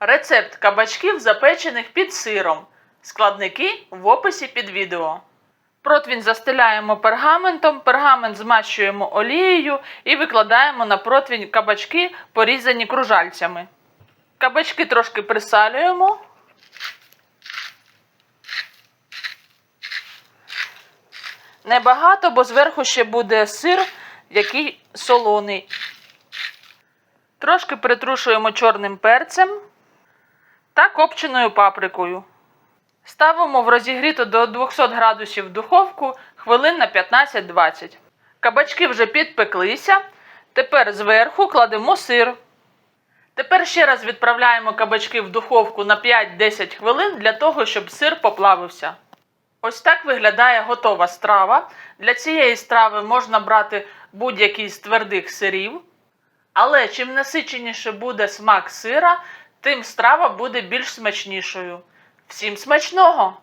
Рецепт кабачків, запечених під сиром. Складники в описі під відео. Противень застеляємо пергаментом, пергамент змащуємо олією і викладаємо на противень кабачки, порізані кружальцями. Кабачки трошки присалюємо. Небагато, бо зверху ще буде сир, який солоний. Трошки притрушуємо чорним перцем та копченою паприкою. Ставимо в розігріту до 200 градусів духовку хвилин на 15-20. Кабачки вже підпеклися. Тепер зверху кладемо сир. Тепер ще раз відправляємо кабачки в духовку на 5-10 хвилин для того, щоб сир поплавився. Ось так виглядає готова страва. Для цієї страви можна брати будь-який з твердих сирів. Але чим насиченіше буде смак сира, тим страва буде більш смачнішою. Всім смачного!